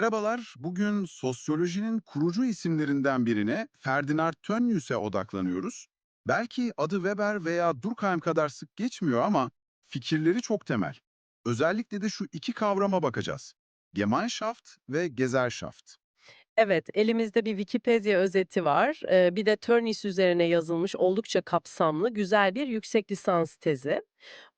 Merhabalar. Bugün sosyolojinin kurucu isimlerinden birine Ferdinand Tönnies'e odaklanıyoruz. Belki adı Weber veya Durkheim kadar sık geçmiyor ama fikirleri çok temel. Özellikle de şu iki kavrama bakacağız. Gemeinschaft ve Gesellschaft. Evet, elimizde bir Wikipedia özeti var. Eee, bir de Tönnies üzerine yazılmış oldukça kapsamlı, güzel bir yüksek lisans tezi.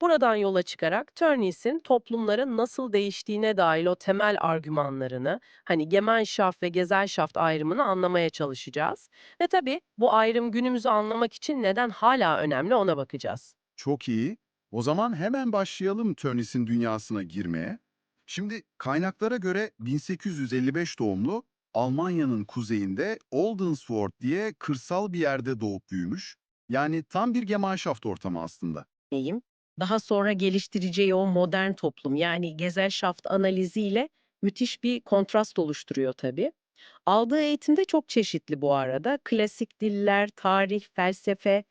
Buradan yola çıkarak Tönnies'in toplumların nasıl değiştiğine dair o temel argümanlarını, hani Gemeinschaft ve Gesellschaft ayrımını anlamaya çalışacağız. Ve tabii bu ayrım günümüzü anlamak için neden hala önemli ona bakacağız. Çok iyi. O zaman hemen başlayalım Tönnies'in dünyasına girmeye. Şimdi kaynaklara göre 1855 doğumlu Almanya'nın kuzeyinde Oldenburg diye kırsal bir yerde doğup büyümüş. Yani tam bir Gemeinschaft ortamı aslında. Neyim? Daha sonra geliştireceği o modern toplum yani Gesellschaft analiziyle müthiş bir kontrast oluşturuyor tabii. Aldığı eğitim de çok çeşitli bu arada. Klasik diller, tarih, felsefe,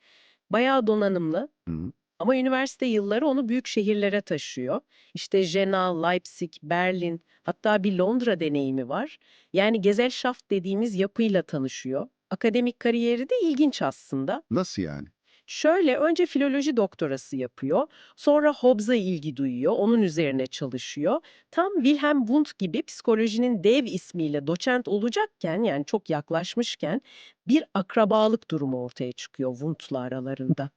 bayağı donanımlı. Hı. Ama üniversite yılları onu büyük şehirlere taşıyor. İşte Jena, Leipzig, Berlin, hatta bir Londra deneyimi var. Yani Gesellschaft dediğimiz yapıyla tanışıyor. Akademik kariyeri de ilginç aslında. Nasıl yani? Şöyle, önce filoloji doktorası yapıyor, sonra Hobbes'a ilgi duyuyor, onun üzerine çalışıyor. Tam Wilhelm Wundt gibi psikolojinin dev ismiyle doçent olacakken, yani çok yaklaşmışken bir akrabalık durumu ortaya çıkıyor Wundt'la aralarında.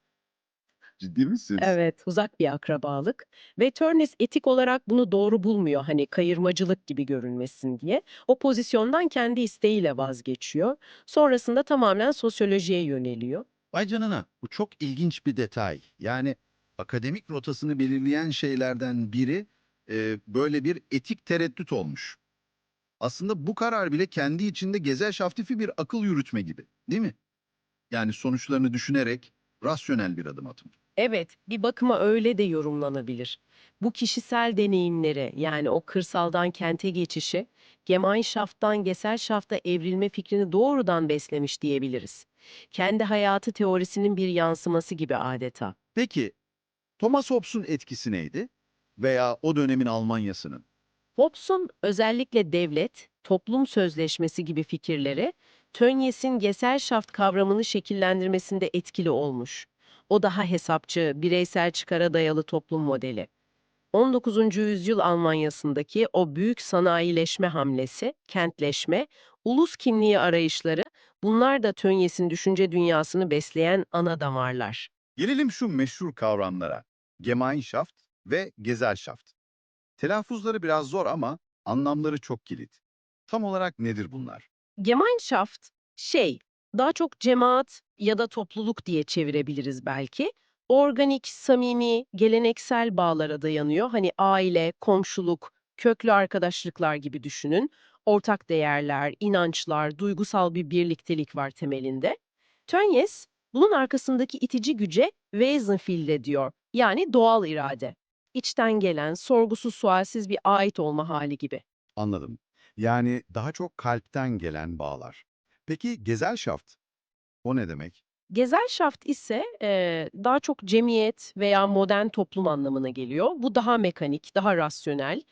Ciddi misiniz? Evet, uzak bir akrabalık ve Tönnies etik olarak bunu doğru bulmuyor hani kayırmacılık gibi görünmesin diye. O pozisyondan kendi isteğiyle vazgeçiyor. Sonrasında tamamen sosyolojiye yöneliyor. Vay canına, bu çok ilginç bir detay. Yani akademik rotasını belirleyen şeylerden biri e, böyle bir etik tereddüt olmuş. Aslında bu karar bile kendi içinde Gesellschaftifi bir akıl yürütme gibi, değil mi? Yani sonuçlarını düşünerek rasyonel bir adım atmak. Evet, bir bakıma öyle de yorumlanabilir. Bu kişisel deneyimleri, yani o kırsaldan kente geçişi, Gemeinschaft'tan Gesellschaft'a evrilme fikrini doğrudan beslemiş diyebiliriz. Kendi hayatı teorisinin bir yansıması gibi adeta. Peki, Thomas Hobbes'un etkisi neydi? Veya o dönemin Almanya'sının? Hobbes'un özellikle devlet, toplum sözleşmesi gibi fikirleri, Tönnies'in Gesellschaft kavramını şekillendirmesinde etkili olmuş. O daha hesapçı, bireysel çıkara dayalı toplum modeli. 19. yüzyıl Almanya'sındaki o büyük sanayileşme hamlesi, kentleşme, ulus kimliği arayışları, bunlar da Tönnies'in düşünce dünyasını besleyen ana damarlar. Gelelim şu meşhur kavramlara. Gemeinschaft ve Gesellschaft. Telaffuzları biraz zor ama anlamları çok kilit. Tam olarak nedir bunlar? Gemeinschaft şey, daha çok cemaat ya da topluluk diye çevirebiliriz belki. Organik, samimi, geleneksel bağlara dayanıyor. Hani aile, komşuluk, köklü arkadaşlıklar gibi düşünün. Ortak değerler, inançlar, duygusal bir birliktelik var temelinde. Tönnies, bunun arkasındaki itici güce Wesenswille diyor. Yani doğal irade. İçten gelen, sorgusuz sualsiz bir ait olma hali gibi. Anladım. Yani daha çok kalpten gelen bağlar. Peki Gesellschaft? O ne demek? Gesellschaft ise eee, daha çok cemiyet veya modern toplum anlamına geliyor. Bu daha mekanik, daha rasyonel.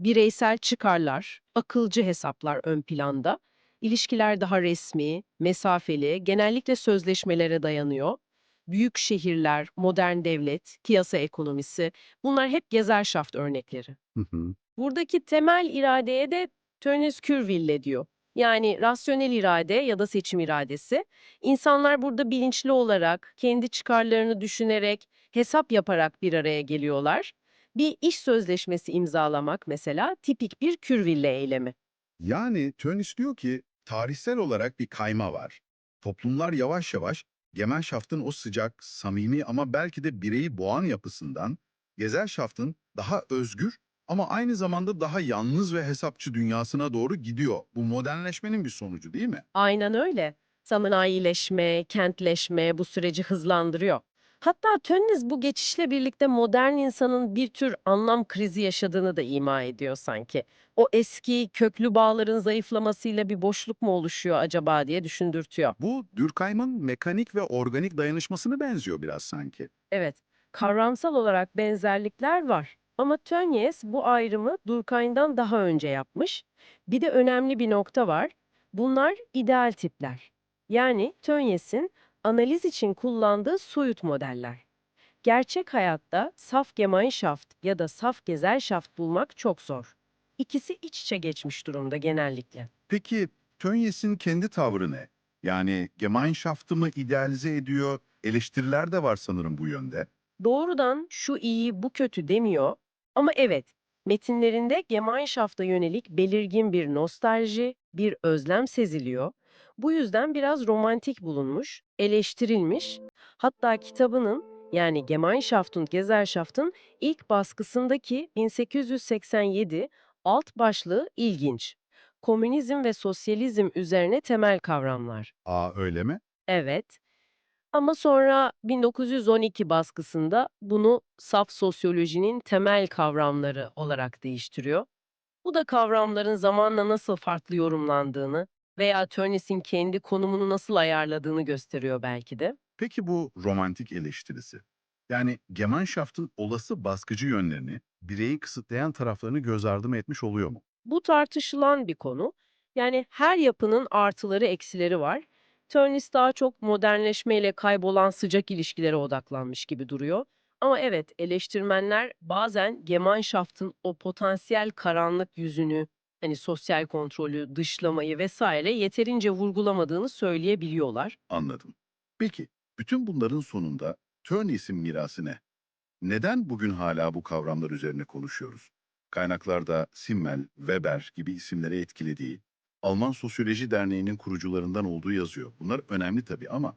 Bireysel çıkarlar, akılcı hesaplar ön planda. İlişkiler daha resmi, mesafeli, genellikle sözleşmelere dayanıyor. Büyük şehirler, modern devlet, piyasa ekonomisi bunlar hep Gesellschaft örnekleri. Hı hı. Buradaki temel iradeye de Tönnies Kürwille diyor. Yani rasyonel irade ya da seçim iradesi. İnsanlar burada bilinçli olarak, kendi çıkarlarını düşünerek, hesap yaparak bir araya geliyorlar. Bir iş sözleşmesi imzalamak mesela tipik bir Kürwille eylemi. Yani Tönnies diyor ki tarihsel olarak bir kayma var. Toplumlar yavaş yavaş Gemeinschaft'ın o sıcak, samimi ama belki de bireyi boğan yapısından Gesellschaft'ın daha özgür ama aynı zamanda daha yalnız ve hesapçı dünyasına doğru gidiyor. Bu modernleşmenin bir sonucu değil mi? Aynen öyle. Sanayileşme, kentleşme bu süreci hızlandırıyor. Hatta Tönnies bu geçişle birlikte modern insanın bir tür anlam krizi yaşadığını da ima ediyor sanki. O eski köklü bağların zayıflamasıyla bir boşluk mu oluşuyor acaba diye düşündürtüyor. Bu Durkheim'ın mekanik ve organik dayanışmasını benziyor biraz sanki. Evet, kavramsal olarak benzerlikler var. Ama Tönnies bu ayrımı Durkheim'dan daha önce yapmış. Bir de önemli bir nokta var. Bunlar ideal tipler. Yani Tönnies'in analiz için kullandığı soyut modeller. Gerçek hayatta saf Gemeinschaft ya da saf Gesellschaft bulmak çok zor. İkisi iç içe geçmiş durumda genellikle. Peki Tönnies'in kendi tavrı ne? Yani Gemeinschaft'ı mı idealize ediyor? Eleştiriler de var sanırım bu yönde. Doğrudan şu iyi bu kötü demiyor ama evet metinlerinde Gemeinschaft'a yönelik belirgin bir nostalji, bir özlem seziliyor. Bu yüzden biraz romantik bulunmuş, eleştirilmiş. Hatta kitabının yani Gemeinschaft und Gesellschaft'ın ilk baskısındaki 1887 alt başlığı ilginç. Komünizm ve sosyalizm üzerine temel kavramlar. Aa öyle mi? Evet. Ama sonra 1912 baskısında bunu saf sosyolojinin temel kavramları olarak değiştiriyor. Bu da kavramların zamanla nasıl farklı yorumlandığını veya Tönnies'in kendi konumunu nasıl ayarladığını gösteriyor belki de. Peki bu romantik eleştirisi? Yani Gemeinschaft'ın olası baskıcı yönlerini, bireyi kısıtlayan taraflarını göz ardı mı etmiş oluyor mu? Bu tartışılan bir konu. Yani her yapının artıları eksileri var. Tönnies daha çok modernleşmeyle kaybolan sıcak ilişkilere odaklanmış gibi duruyor. Ama evet eleştirmenler bazen Gemeinschaft'ın o potansiyel karanlık yüzünü, hani sosyal kontrolü, dışlamayı vesaire yeterince vurgulamadığını söyleyebiliyorlar. Anladım. Peki bütün bunların sonunda Tönnies'in mirası ne? Neden bugün hala bu kavramlar üzerine konuşuyoruz? Kaynaklarda Simmel, Weber gibi isimlere etkilediği, Alman Sosyoloji Derneği'nin kurucularından olduğu yazıyor. Bunlar önemli tabii ama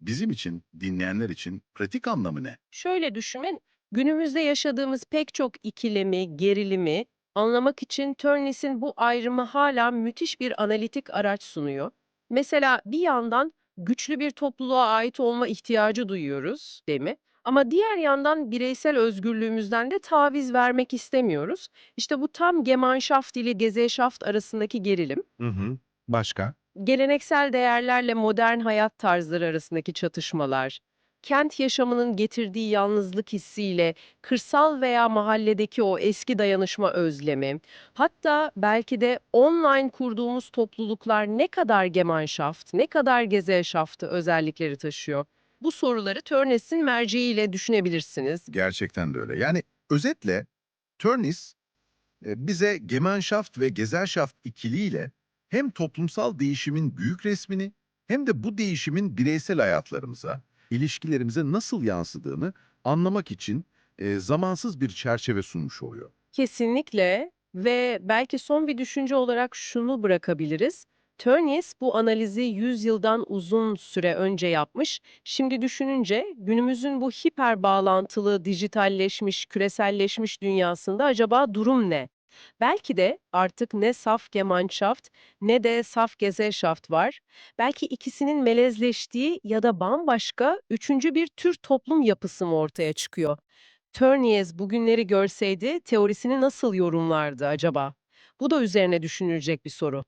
bizim için, dinleyenler için pratik anlamı ne? Şöyle düşünün, günümüzde yaşadığımız pek çok ikilemi, gerilimi anlamak için Tönnies'in bu ayrımı hala müthiş bir analitik araç sunuyor. Mesela bir yandan güçlü bir topluluğa ait olma ihtiyacı duyuyoruz, değil mi? Ama diğer yandan bireysel özgürlüğümüzden de taviz vermek istemiyoruz. İşte bu tam Gemeinschaft ile Gesellschaft arasındaki gerilim. Hı hı. Başka? Geleneksel değerlerle modern hayat tarzları arasındaki çatışmalar, kent yaşamının getirdiği yalnızlık hissiyle kırsal veya mahalledeki o eski dayanışma özlemi, hatta belki de online kurduğumuz topluluklar ne kadar Gemeinschaft, ne kadar Gesellschaft'ı özellikleri taşıyor? Bu soruları Tönnies'in merceğiyle düşünebilirsiniz. Gerçekten de öyle. Yani özetle Tönnies e, bize Gemeinschaft ve Gesellschaft ikiliyle hem toplumsal değişimin büyük resmini hem de bu değişimin bireysel hayatlarımıza, ilişkilerimize nasıl yansıdığını anlamak için e, zamansız bir çerçeve sunmuş oluyor. Kesinlikle ve belki son bir düşünce olarak şunu bırakabiliriz. Tönnies bu analizi 100 yıldan uzun süre önce yapmış. Şimdi düşününce günümüzün bu hiper bağlantılı, dijitalleşmiş, küreselleşmiş dünyasında acaba durum ne? Belki de artık ne saf Gemeinschaft ne de saf Gesellschaft var. Belki ikisinin melezleştiği ya da bambaşka üçüncü bir tür toplum yapısı mı ortaya çıkıyor? Tönnies bugünleri görseydi teorisini nasıl yorumlardı acaba? Bu da üzerine düşünülecek bir soru.